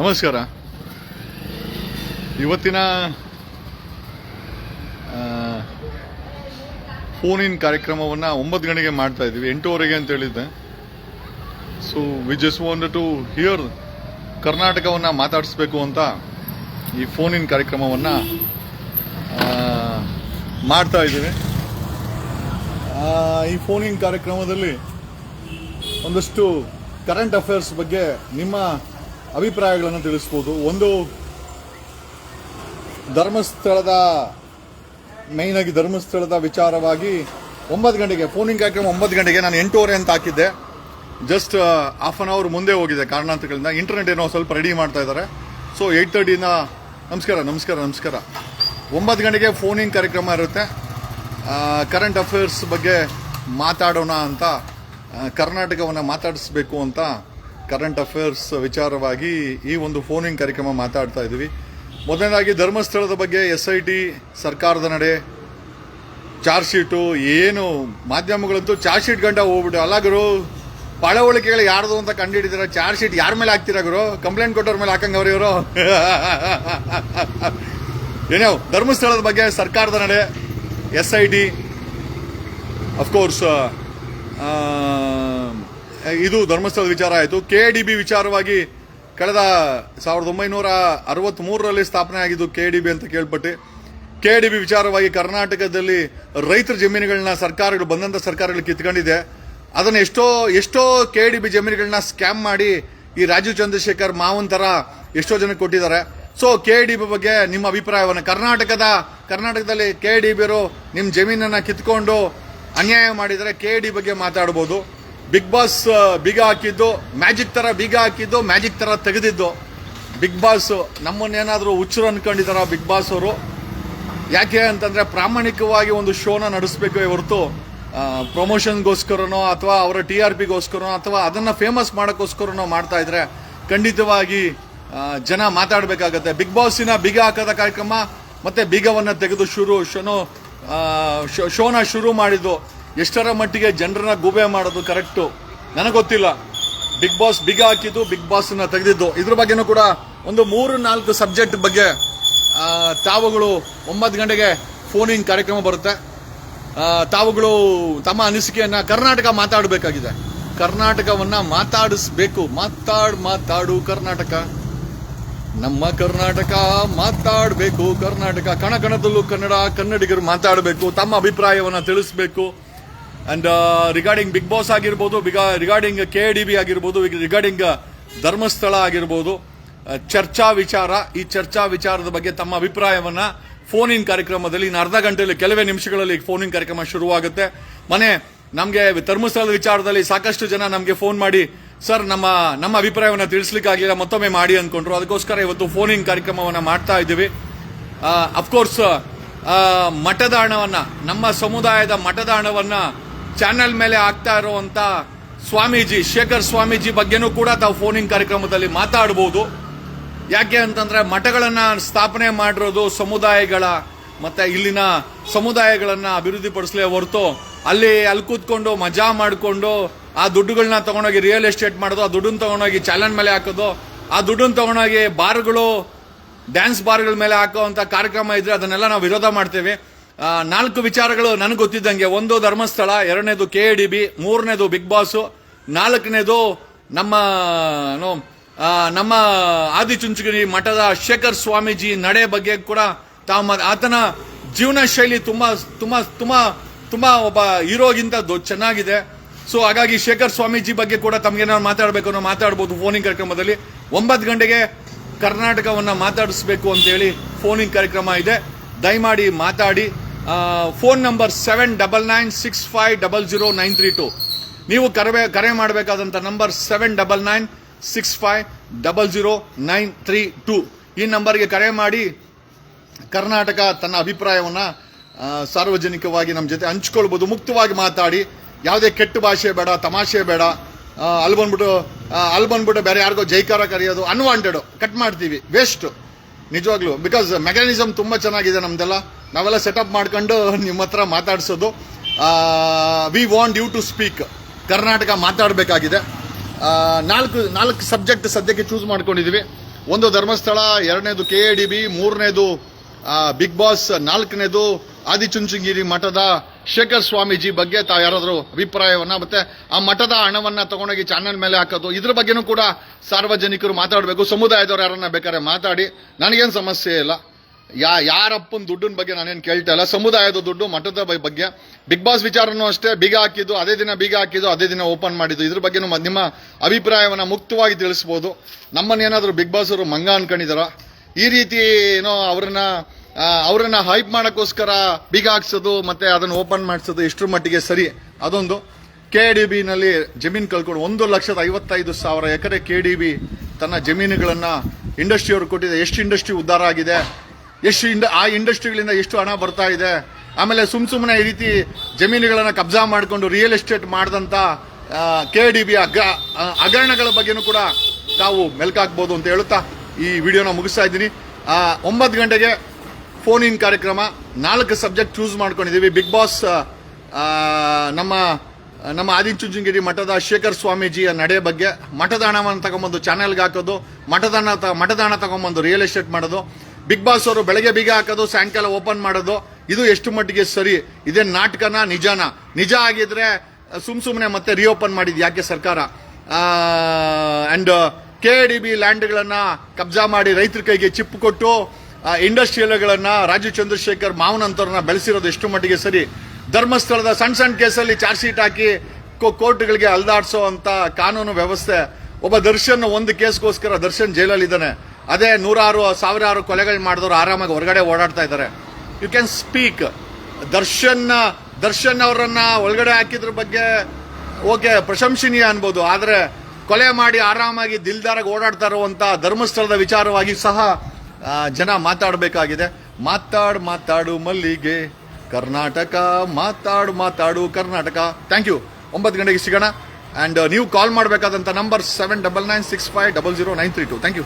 ನಮಸ್ಕಾರ. ಇವತ್ತಿನ phone in ಕಾರ್ಯಕ್ರಮವನ್ನು ಒಂಬತ್ತು ಗಂಟೆಗೆ ಮಾಡ್ತಾ ಇದ್ದೀವಿ, ಎಂಟೂವರೆಗೆ ಅಂತ ಹೇಳಿದ್ದೆ. So we just want to hear ಕರ್ನಾಟಕವನ್ನು ಮಾತಾಡಿಸ್ಬೇಕು ಅಂತ ಈ ಫೋನ್ ಇನ್ ಕಾರ್ಯಕ್ರಮವನ್ನು ಮಾಡ್ತಾ ಇದ್ದೀವಿ. ಈ ಫೋನ್ ಇನ್ ಕಾರ್ಯಕ್ರಮದಲ್ಲಿ ಒಂದಷ್ಟು ಕರೆಂಟ್ ಅಫೇರ್ಸ್ ಬಗ್ಗೆ ನಿಮ್ಮ ಅಭಿಪ್ರಾಯಗಳನ್ನು ತಿಳಿಸ್ಬೋದು. ಒಂದು ಧರ್ಮಸ್ಥಳದ ಮೇಯ್ನಾಗಿ ಧರ್ಮಸ್ಥಳದ ವಿಚಾರವಾಗಿ ಒಂಬತ್ತು ಗಂಟೆಗೆ ಫೋನಿಂಗ್ ಕಾರ್ಯಕ್ರಮ ಒಂಬತ್ತು ಗಂಟೆಗೆ ನಾನು ಎಂಟೂವರೆ ಅಂತ ಹಾಕಿದ್ದೆ. ಜಸ್ಟ್ ಹಾಫ್ ಅನ್ ಅವರ್ ಮುಂದೆ ಹೋಗಿದೆ ಕಾರಣಾಂತರಗಳಿಂದ. ಇಂಟರ್ನೆಟ್ ಏನೋ ಸ್ವಲ್ಪ ರೆಡಿ ಮಾಡ್ತಾ ಇದ್ದಾರೆ. ಸೊ ಏಯ್ಟ್ ತರ್ಟಿನ ನಮಸ್ಕಾರ ನಮಸ್ಕಾರ ನಮಸ್ಕಾರ. ಒಂಬತ್ತು ಗಂಟೆಗೆ ಫೋನಿಂಗ್ ಕಾರ್ಯಕ್ರಮ ಇರುತ್ತೆ. ಕರೆಂಟ್ ಅಫೇರ್ಸ್ ಬಗ್ಗೆ ಮಾತಾಡೋಣ ಅಂತ ಕರ್ನಾಟಕವನ್ನು ಮಾತಾಡಿಸ್ಬೇಕು ಅಂತ ಕರೆಂಟ್ ಅಫೇರ್ಸ್ ವಿಚಾರವಾಗಿ ಈ ಒಂದು ಫೋನಿಂಗ್ ಕಾರ್ಯಕ್ರಮ ಮಾತಾಡ್ತಾ ಇದ್ದೀವಿ. ಮೊದಲನೇದಾಗಿ ಧರ್ಮಸ್ಥಳದ ಬಗ್ಗೆ ಎಸ್ ಐ ಟಿ ಸರ್ಕಾರದ ನಡೆ ಚಾರ್ಜ್ ಶೀಟು ಏನು ಮಾಧ್ಯಮಗಳಂತೂ ಚಾರ್ಜ್ ಶೀಟ್ ಗಂಟ ಹೋಗ್ಬಿಟ್ಟು, ಅಲ್ಲ ಗುರು, ಪಳವಳಿಕೆಗಳು ಯಾರ್ದು ಅಂತ ಕಂಡುಹಿಡಿದಿರ? ಚಾರ್ಜ್ ಶೀಟ್ ಯಾರ ಮೇಲೆ ಹಾಕ್ತೀರಾ ಗುರು? ಕಂಪ್ಲೇಂಟ್ ಕೊಟ್ಟವ್ರ ಮೇಲೆ ಹಾಕಂಗವ್ರು ಇವರು? ಏನೋ ಧರ್ಮಸ್ಥಳದ ಬಗ್ಗೆ ಸರ್ಕಾರದ ನಡೆ ಎಸ್ ಐ ಟಿ ಅಫ್ಕೋರ್ಸ್ ಇದು ಧರ್ಮಸ್ಥಳದ ವಿಚಾರ ಆಯಿತು. ಕೆ ಡಿ ಬಿ ವಿಚಾರವಾಗಿ ಕಳೆದ ಸಾವಿರದ ಒಂಬೈನೂರ ಅರವತ್ತ್ಮೂರರಲ್ಲಿ ಸ್ಥಾಪನೆ ಆಗಿದ್ದು ಕೆ ಡಿ ಬಿ ಅಂತ ಕೇಳ್ಪಟ್ಟು ಕೆ ಡಿ ಬಿ ವಿಚಾರವಾಗಿ ಕರ್ನಾಟಕದಲ್ಲಿ ರೈತರ ಜಮೀನುಗಳನ್ನ ಸರ್ಕಾರಗಳು ಬಂದಂಥ ಸರ್ಕಾರಗಳು ಕಿತ್ಕೊಂಡಿದೆ. ಅದನ್ನು ಎಷ್ಟೋ ಎಷ್ಟೋ ಕೆ ಡಿ ಬಿ ಜಮೀನುಗಳನ್ನ ಸ್ಕ್ಯಾಮ್ ಮಾಡಿ ಈ ರಾಜೀವ್ ಚಂದ್ರಶೇಖರ್ ಮಾವನ್ ಥರ ಎಷ್ಟೋ ಜನಕ್ಕೆ ಕೊಟ್ಟಿದ್ದಾರೆ. ಸೊ ಕೆ ಡಿ ಬಿ ಬಗ್ಗೆ ನಿಮ್ಮ ಅಭಿಪ್ರಾಯವನ್ನು ಕರ್ನಾಟಕದ, ಕರ್ನಾಟಕದಲ್ಲಿ ಕೆ ಡಿ ಬಿರು ನಿಮ್ಮ ಜಮೀನನ್ನು ಕಿತ್ಕೊಂಡು ಅನ್ಯಾಯ ಮಾಡಿದರೆ ಕೆ ಡಿ ಬಗ್ಗೆ ಮಾತಾಡ್ಬೋದು. ಬಿಗ್ ಬಾಸ್ ಬೀಗ ಹಾಕಿದ್ದು ಮ್ಯಾಜಿಕ್ ತರ ಬೀಗ ಹಾಕಿದ್ದು ಮ್ಯಾಜಿಕ್ ತರ ತೆಗೆದಿದ್ದು. ಬಿಗ್ ಬಾಸ್ ನಮ್ಮನ್ನೇನಾದರೂ ಹುಚ್ಚರು ಅನ್ಕೊಂಡಿದಾರ ಬಿಗ್ ಬಾಸ್ ಅವರು? ಯಾಕೆ ಅಂತಂದ್ರೆ ಪ್ರಾಮಾಣಿಕವಾಗಿ ಒಂದು ಶೋನ ನಡೆಸಬೇಕು ಹೊರತು ಪ್ರಮೋಷನ್ಗೋಸ್ಕರನೋ ಅಥವಾ ಅವರ ಟಿ ಆರ್ ಪಿಗೋಸ್ಕರನೋ ಅಥವಾ ಅದನ್ನ ಫೇಮಸ್ ಮಾಡೋಕ್ಕೋಸ್ಕರನೋ ಮಾಡ್ತಾ ಇದ್ರೆ ಖಂಡಿತವಾಗಿ ಜನ ಮಾತಾಡಬೇಕಾಗತ್ತೆ. ಬಿಗ್ ಬಾಸಿನ ಬೀಗ ಹಾಕದ ಕಾರ್ಯಕ್ರಮ ಮತ್ತೆ ಬೀಗವನ್ನು ತೆಗೆದು ಶುರು, ಶೋನು ಶೋನ ಶುರು ಮಾಡಿದ್ದು. ಎಷ್ಟರ ಮಟ್ಟಿಗೆ ಜನರನ್ನ ಗೂಬೆ ಮಾಡೋದು ಕರೆಕ್ಟು? ನನಗೆ ಗೊತ್ತಿಲ್ಲ. ಬಿಗ್ ಬಾಸ್ ಬಿಗ ಹಾಕಿದ್ದು, ಬಿಗ್ ಬಾಸ್ನ ತೆಗೆದಿದ್ದು. ಇದ್ರ ಬಗ್ಗೆನೂ ಕೂಡ ಒಂದು ಮೂರು ನಾಲ್ಕು ಸಬ್ಜೆಕ್ಟ್ ಬಗ್ಗೆ ತಾವುಗಳು ಒಂಬತ್ತು ಗಂಟೆಗೆ ಫೋನಿಂಗ್ ಕಾರ್ಯಕ್ರಮ ಬರುತ್ತೆ. ತಾವುಗಳು ತಮ್ಮ ಅನಿಸಿಕೆಯನ್ನು ಕರ್ನಾಟಕ ಮಾತಾಡಬೇಕಾಗಿದೆ. ಕರ್ನಾಟಕವನ್ನ ಮಾತಾಡಿಸ್ಬೇಕು. ಮಾತಾಡ್, ಮಾತಾಡು ಕರ್ನಾಟಕ. ನಮ್ಮ ಕರ್ನಾಟಕ ಮಾತಾಡಬೇಕು. ಕರ್ನಾಟಕ ಕಣ ಕಣದಲ್ಲೂ ಕನ್ನಡ ಕನ್ನಡಿಗರು ಮಾತಾಡಬೇಕು. ತಮ್ಮ ಅಭಿಪ್ರಾಯವನ್ನು ತಿಳಿಸ್ಬೇಕು. ಅಂಡ್ ರಿಗಾರ್ಡಿಂಗ್ ಬಿಗ್ ಬಾಸ್ ಆಗಿರ್ಬೋದು, ಬಿಗ ರಿಗಾರ್ಡಿಂಗ್ ಕೆ ಡಿ ಬಿ ಆಗಿರ್ಬೋದು ರಿಗಾರ್ಡಿಂಗ್ ಧರ್ಮಸ್ಥಳ ಆಗಿರ್ಬೋದು ಚರ್ಚಾ ವಿಚಾರ, ಈ ಚರ್ಚಾ ವಿಚಾರದ ಬಗ್ಗೆ ತಮ್ಮ ಅಭಿಪ್ರಾಯವನ್ನು ಫೋನ್ ಇನ್ ಕಾರ್ಯಕ್ರಮದಲ್ಲಿ ಇನ್ನು ಅರ್ಧ ಗಂಟೆಯಲ್ಲಿ ಕೆಲವೇ ನಿಮಿಷಗಳಲ್ಲಿ ಫೋನ್ ಇನ್ ಕಾರ್ಯಕ್ರಮ ಶುರುವಾಗುತ್ತೆ. ಮನೆ, ನಮಗೆ ಧರ್ಮಸ್ಥಳದ ವಿಚಾರದಲ್ಲಿ ಸಾಕಷ್ಟು ಜನ ನಮಗೆ ಫೋನ್ ಮಾಡಿ, ಸರ್, ನಮ್ಮ ನಮ್ಮ ಅಭಿಪ್ರಾಯವನ್ನು ತಿಳಿಸ್ಲಿಕ್ಕಾಗಲಿಲ್ಲ ಮತ್ತೊಮ್ಮೆ ಮಾಡಿ ಅಂದ್ಕೊಂಡ್ರು ಅದಕ್ಕೋಸ್ಕರ ಇವತ್ತು ಫೋನ್ ಇನ್ ಕಾರ್ಯಕ್ರಮವನ್ನು ಮಾಡ್ತಾ ಇದ್ದೀವಿ. ಅಫ್ಕೋರ್ಸ್ ಮಠದ ಹಣವನ್ನು ನಮ್ಮ ಸಮುದಾಯದ ಮಠದ ಹಣವನ್ನ ಚಾನೆಲ್ ಮೇಲೆ ಆಗ್ತಾ ಇರುವಂತ ಸ್ವಾಮೀಜಿ, ಶೇಖರ್ ಸ್ವಾಮೀಜಿ ಬಗ್ಗೆನೂ ಕೂಡ ತಾವು ಫೋನಿಂಗ್ ಕಾರ್ಯಕ್ರಮದಲ್ಲಿ ಮಾತಾಡಬಹುದು ಯಾಕೆ ಅಂತಂದ್ರೆ ಮಠಗಳನ್ನ ಸ್ಥಾಪನೆ ಮಾಡಿರೋದು ಸಮುದಾಯಗಳ, ಮತ್ತೆ ಇಲ್ಲಿನ ಸಮುದಾಯಗಳನ್ನ ಅಭಿವೃದ್ಧಿಪಡಿಸಲೇ ಹೊರತು ಅಲ್ಲಿ ಅಲ್ಲಿ ಕೂತ್ಕೊಂಡು ಮಜಾ ಮಾಡಿಕೊಂಡು ಆ ದುಡ್ಡುಗಳನ್ನ ತಗೊಂಡೋಗಿ ರಿಯಲ್ ಎಸ್ಟೇಟ್ ಮಾಡೋದು, ಆ ದುಡ್ಡನ್ನು ತಗೊಂಡೋಗಿ ಚಾಲನ್ ಮೇಲೆ ಹಾಕೋದು, ಆ ದುಡ್ಡನ್ನು ತಗೊಂಡೋಗಿ ಬಾರ್ಗಳು ಡ್ಯಾನ್ಸ್ ಬಾರ್ಗಳ ಮೇಲೆ ಹಾಕುವಂತ ಕಾರ್ಯಕ್ರಮ ಇದ್ರೆ ಅದನ್ನೆಲ್ಲ ನಾವು ವಿರೋಧ ಮಾಡ್ತೇವೆ. ನಾಲ್ಕು ವಿಚಾರಗಳು ನನಗೆ ಗೊತ್ತಿದ್ದಂಗೆ. ಒಂದು ಧರ್ಮಸ್ಥಳ, ಎರಡನೇದು ಕೆ ಡಿ ಬಿ ಮೂರನೇದು ಬಿಗ್ ಬಾಸು ನಾಲ್ಕನೇದು ನಮ್ಮ ನಮ್ಮ ಆದಿಚುಂಚಗಿರಿ ಮಠದ ಶೇಖರ್ ಸ್ವಾಮೀಜಿ ನಡೆ ಬಗ್ಗೆ ಕೂಡ ತಾವು ಆತನ ಜೀವನ ಶೈಲಿ ತುಂಬ ತುಂಬ ತುಂಬ ತುಂಬ ಒಬ್ಬ ಹೀರೋಗಿಂತ ಚೆನ್ನಾಗಿದೆ. ಸೊ ಹಾಗಾಗಿ ಶೇಖರ್ ಸ್ವಾಮೀಜಿ ಬಗ್ಗೆ ಕೂಡ ತಮ್ಗೇನಾದ್ರು ಮಾತಾಡಬೇಕು ಅನ್ನೋ ಮಾತಾಡ್ಬೋದು ಫೋನಿಂಗ್ ಕಾರ್ಯಕ್ರಮದಲ್ಲಿ. ಒಂಬತ್ತು ಗಂಟೆಗೆ ಕರ್ನಾಟಕವನ್ನು ಮಾತಾಡಿಸ್ಬೇಕು ಅಂತೇಳಿ ಫೋನಿಂಗ್ ಕಾರ್ಯಕ್ರಮ ಇದೆ. ದಯಮಾಡಿ ಮಾತಾಡಿ. Phone number seven double nine six five double zero nine three two. ನೀವು ಕರೆ ಕರೆ ಮಾಡಬೇಕಾದಂಥ number seven double nine six five double zero nine three two. ಈ ನಂಬರ್ಗೆ ಕರೆ ಮಾಡಿ ಕರ್ನಾಟಕ ತನ್ನ ಅಭಿಪ್ರಾಯವನ್ನು ಸಾರ್ವಜನಿಕವಾಗಿ ನಮ್ಮ ಜೊತೆ ಹಂಚ್ಕೊಳ್ಬೋದು. ಮುಕ್ತವಾಗಿ ಮಾತಾಡಿ. ಯಾವುದೇ ಕೆಟ್ಟ ಭಾಷೆ ಬೇಡ, ತಮಾಷೆ ಬೇಡ. ಅಲ್ಲಿ ಬಂದ್ಬಿಟ್ಟು ಅಲ್ಲಿ ಬಂದ್ಬಿಟ್ಟು ಬೇರೆ ಯಾರಿಗೋ ಜೈಕಾರ ಕರೆಯೋದು ಅನ್ವಾಂಟೆಡ್ ಕಟ್ ಮಾಡ್ತೀವಿ. ವೇಸ್ಟು ನಿಜವಾಗ್ಲೂ ಬಿಕಾಸ್ ಮೆಕ್ಯಾನಿಸಮ್ ತುಂಬ ಚೆನ್ನಾಗಿದೆ ನಮ್ದೆಲ್ಲ. ನಾವೆಲ್ಲ ಸೆಟಪ್ ಮಾಡ್ಕೊಂಡು ನಿಮ್ಮ ಹತ್ರ ಮಾತಾಡಿಸೋದು. We want you to speak Karnataka ಮಾತಾಡಬೇಕಾಗಿದೆ. ನಾಲ್ಕು ನಾಲ್ಕು ಸಬ್ಜೆಕ್ಟ್ ಸದ್ಯಕ್ಕೆ ಚೂಸ್ ಮಾಡ್ಕೊಂಡಿದೀವಿ. ಒಂದು ಧರ್ಮಸ್ಥಳ, ಎರಡನೇದು ಕೆ ಎ ಡಿ ಬಿ ಮೂರನೇದು ಬಿಗ್ ಬಾಸ್ ನಾಲ್ಕನೇದು ಆದಿಚುಂಚನಗಿರಿ ಮಠದ ಶೇಖರ್ ಸ್ವಾಮೀಜಿ ಬಗ್ಗೆ ತಾವು ಯಾರಾದರೂ ಅಭಿಪ್ರಾಯವನ್ನು ಮತ್ತೆ ಆ ಮಠದ ಹಣವನ್ನು ತಗೊಂಡೋಗಿ ಚಾನೆಲ್ ಮೇಲೆ ಹಾಕೋದು, ಇದ್ರ ಬಗ್ಗೆನೂ ಕೂಡ ಸಾರ್ವಜನಿಕರು ಮಾತಾಡಬೇಕು. ಸಮುದಾಯದವರು ಯಾರನ್ನ ಬೇಕಾದ್ರೆ ಮಾತಾಡಿ. ನನಗೇನು ಸಮಸ್ಯೆ ಇಲ್ಲ. ಯಾ ಯಾರಪ್ಪನ ದುಡ್ಡಿನ ಬಗ್ಗೆ ನಾನೇನು ಕೇಳ್ತಾ ಇಲ್ಲ. ಸಮುದಾಯದ ದುಡ್ಡು, ಮಠದ ಬಗ್ಗೆ. ಬಿಗ್ ಬಾಸ್ ವಿಚಾರನೂ ಅಷ್ಟೇ. ಬೀಗ ಹಾಕಿದ್ದು, ಅದೇ ದಿನ ಬೀಗ ಹಾಕಿದ್ದು, ಅದೇ ದಿನ ಓಪನ್ ಮಾಡಿದ್ದು. ಇದ್ರ ಬಗ್ಗೆ ನಿಮ್ಮ ಅಭಿಪ್ರಾಯವನ್ನು ಮುಕ್ತವಾಗಿ ತಿಳಿಸ್ಬೋದು. ನಮ್ಮನ್ನೇನಾದ್ರೂ ಬಿಗ್ ಬಾಸ್ ಅವರು ಮಂಗ ಅನ್ಕೊಂಡಿದಾರ? ಈ ರೀತಿ ಏನೋ ಅವ್ರನ್ನ ಅವ್ರನ್ನ ಹೈಪ್ ಮಾಡೋಕ್ಕೋಸ್ಕರ ಬೀಗ ಹಾಕ್ಸೋದು, ಮತ್ತೆ ಅದನ್ನು ಓಪನ್ ಮಾಡಿಸೋದು ಎಷ್ಟರ ಮಟ್ಟಿಗೆ ಸರಿ? ಅದೊಂದು. ಕೆ ಡಿ ಬಿನಲ್ಲಿ ಜಮೀನು ಕಳ್ಕೊಂಡು ಒಂದು ಲಕ್ಷದ ಐವತ್ತೈದು ಸಾವಿರ ಎಕರೆ ಕೆ ಡಿ ಬಿ ತನ್ನ ಜಮೀನುಗಳನ್ನ ಇಂಡಸ್ಟ್ರಿಯವರು ಕೊಟ್ಟಿದೆ. ಎಷ್ಟು ಇಂಡಸ್ಟ್ರಿ ಉದ್ಧಾರ ಆಗಿದೆ? ಎಷ್ಟು ಇಂಡ, ಆ ಇಂಡಸ್ಟ್ರಿಗಳಿಂದ ಎಷ್ಟು ಹಣ ಬರ್ತಾ ಇದೆ? ಆಮೇಲೆ ಸುಮ್ ಸುಮ್ಮನೆ ಈ ರೀತಿ ಜಮೀನುಗಳನ್ನು ಕಬ್ಜಾ ಮಾಡಿಕೊಂಡು ರಿಯಲ್ ಎಸ್ಟೇಟ್ ಮಾಡಿದಂಥ ಕೆ ಡಿ ಬಿ ಅಗ್ರ ಹಗರಣಗಳ ಬಗ್ಗೆನೂ ಕೂಡ ತಾವು ಮೆಲ್ಕಾಕ್ಬೋದು ಅಂತ ಹೇಳುತ್ತಾ ಈ ವಿಡಿಯೋನ ಮುಗಿಸ್ತಾ ಇದ್ದೀನಿ. ಒಂಬತ್ತು ಗಂಟೆಗೆ ಫೋನ್ ಇನ್ ಕಾರ್ಯಕ್ರಮ. ನಾಲ್ಕು ಸಬ್ಜೆಕ್ಟ್ ಚೂಸ್ ಮಾಡ್ಕೊಂಡಿದ್ದೀವಿ. ಬಿಗ್ ಬಾಸ್ ನಮ್ಮ ನಮ್ಮ ಆದಿಚುಂಚನಗಿರಿ ಮಠದ ಶೇಖರ್ ಸ್ವಾಮೀಜಿಯ ನಡೆ ಬಗ್ಗೆ ಮಠದ ಹಣವನ್ನು ತಗೊಂಬಂದು ಚಾನೆಲ್ಗೆ ಹಾಕೋದು ಮಠದ ಹಣ ತ- ಮಠದ ಹಣ ತಗೊಂಬಂದು ರಿಯಲ್ ಎಸ್ಟೇಟ್ ಮಾಡೋದು. ಬಿಗ್ ಬಾಸ್ ಅವರು ಬೆಳಗ್ಗೆ ಬೀಗ ಹಾಕೋದು, ಸಾಯಂಕಾಲ ಓಪನ್ ಮಾಡೋದು, ಇದು ಎಷ್ಟು ಮಟ್ಟಿಗೆ ಸರಿ? ಇದೇ ನಾಟಕನ, ನಿಜಾನ? ನಿಜ ಆಗಿದ್ರೆ ಸುಮ್ ಸುಮ್ಮನೆ ಮತ್ತೆ ರಿಓಪನ್ ಮಾಡಿದ್ ಯಾಕೆ ಸರ್ಕಾರ? ಅಂಡ್ ಕೆ ಡಿ ಬಿ ಲ್ಯಾಂಡ್ಗಳನ್ನ ಕಬ್ಜಾ ಮಾಡಿ ರೈತರ ಕೈಗೆ ಚಿಪ್ ಕೊಟ್ಟು ಇಂಡಸ್ಟ್ರಿಯಲ್ಗಳನ್ನ ರಾಜೀವ್ ಚಂದ್ರಶೇಖರ್ ಮಾವನಂತವ್ರನ್ನ ಬೆಳೆಸಿರೋದು ಎಷ್ಟು ಮಟ್ಟಿಗೆ ಸರಿ? ಧರ್ಮಸ್ಥಳದ ಸಣ್ಣ ಸಣ್ಣ ಕೇಸಲ್ಲಿ ಚಾರ್ಜ್ ಶೀಟ್ ಹಾಕಿ ಕೋರ್ಟ್ಗಳಿಗೆ ಅಲ್ದಾಡ್ಸೋ ಅಂತ ಕಾನೂನು ವ್ಯವಸ್ಥೆ. ಒಬ್ಬ ದರ್ಶನ್, ಒಂದು ಕೇಸ್ಗೋಸ್ಕರ ದರ್ಶನ್ ಜೈಲಲ್ಲಿದ್ದಾನೆ. ಅದೇ ನೂರಾರು, ಸಾವಿರಾರು ಕೊಲೆಗಳು ಮಾಡಿದವರು ಆರಾಮಾಗಿ ಹೊರಗಡೆ ಓಡಾಡ್ತಾ ಇದ್ದಾರೆ. You can speak Darshan Darshan ಅವರನ್ನ ಒಳಗಡೆ ಹಾಕಿದ್ರ ಬಗ್ಗೆ ಓಕೆ, ಪ್ರಶಂಸನೀಯ ಅನ್ಬೋದು. ಆದರೆ ಕೊಲೆ ಮಾಡಿ ಆರಾಮಾಗಿ ದಿಲ್ದಾರಾಗಿ ಓಡಾಡ್ತಾ ಇರುವಂತ ಧರ್ಮಸ್ಥಳದ ವಿಚಾರವಾಗಿ ಸಹ ಜನ ಮಾತಾಡಬೇಕಾಗಿದೆ. ಮಾತಾಡು ಮಾತಾಡು ಮಲ್ಲಿಗೆ. ಕರ್ನಾಟಕ, ಮಾತಾಡು ಮಾತಾಡು ಕರ್ನಾಟಕ. ಥ್ಯಾಂಕ್ ಯು ಒಂಬತ್ತು ಗಂಟೆಗೆ ಸಿಗೋಣ. ಆ್ಯಂಡ್ ನೀವು call ಮಾಡಬೇಕಾದಂಥ number seven double nine six five double zero nine three two thank you